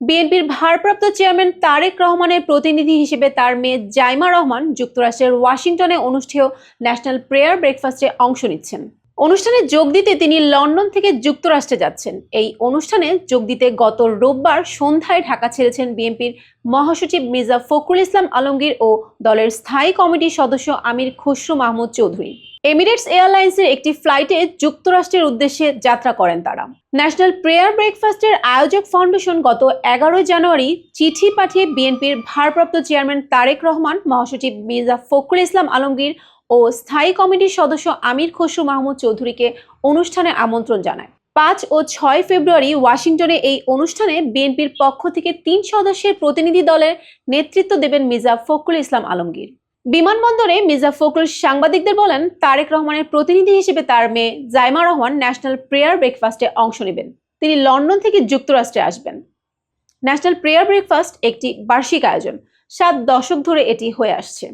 বিএনপির ভারপ্রাপ্ত চেয়ারম্যান তারেক রহমানের প্রতিনিধি হিসেবে তার মেয়ে জাইমা রহমান যুক্তরাষ্ট্রের ওয়াশিংটনে অনুষ্ঠেয় ন্যাশনাল প্রেয়ার ব্রেকফাস্টে অংশ নিচ্ছেন। অনুষ্ঠানে যোগ দিতে তিনি লন্ডন থেকে যুক্তরাষ্ট্রে যাচ্ছেন। এই অনুষ্ঠানে যোগ দিতে গত রোববার সন্ধ্যায় ঢাকা ছেড়েছেন বিএনপির মহাসচিব মির্জা ফখরুল ইসলাম আলমগীর ও দলের স্থায়ী কমিটির সদস্য আমির খসরু মাহমুদ চৌধুরী। এমিরেটস এয়ারলাইন্সের একটি ফ্লাইটে যুক্তরাষ্ট্রের উদ্দেশ্যে যাত্রা করেন তারা। ন্যাশনাল প্রেয়ার ব্রেকফাস্টের আয়োজক ফাউন্ডেশন গত এগারোই জানুয়ারি চিঠি পাঠিয়ে বিএনপির ভারপ্রাপ্ত চেয়ারম্যান তারেক রহমান, মহাসচিব মির্জা ফখরুল ইসলাম আলমগীর ও স্থায়ী কমিটির সদস্য আমির খসরু মাহমুদ চৌধুরীকে অনুষ্ঠানে আমন্ত্রণ জানায়। পাঁচ ও ছয় ফেব্রুয়ারি ওয়াশিংটনে এই অনুষ্ঠানে বিএনপির পক্ষ থেকে তিন সদস্যের প্রতিনিধি দলের নেতৃত্ব দেবেন মির্জা ফখরুল ইসলাম আলমগীর। বিমানবন্দরে মির্জা ফখরুল সাংবাদিকদের বলেন, তারেক রহমানের প্রতিনিধি হিসেবে তার মেয়ে জাইমা রহমান ন্যাশনাল প্রেয়ার ব্রেকফাস্টে অংশ নেবেন। তিনি লন্ডন থেকে যুক্তরাষ্ট্রে আসবেন। ন্যাশনাল প্রেয়ার ব্রেকফাস্ট একটি বার্ষিক আয়োজন। সাত দশক ধরে এটি হয়ে আসছে।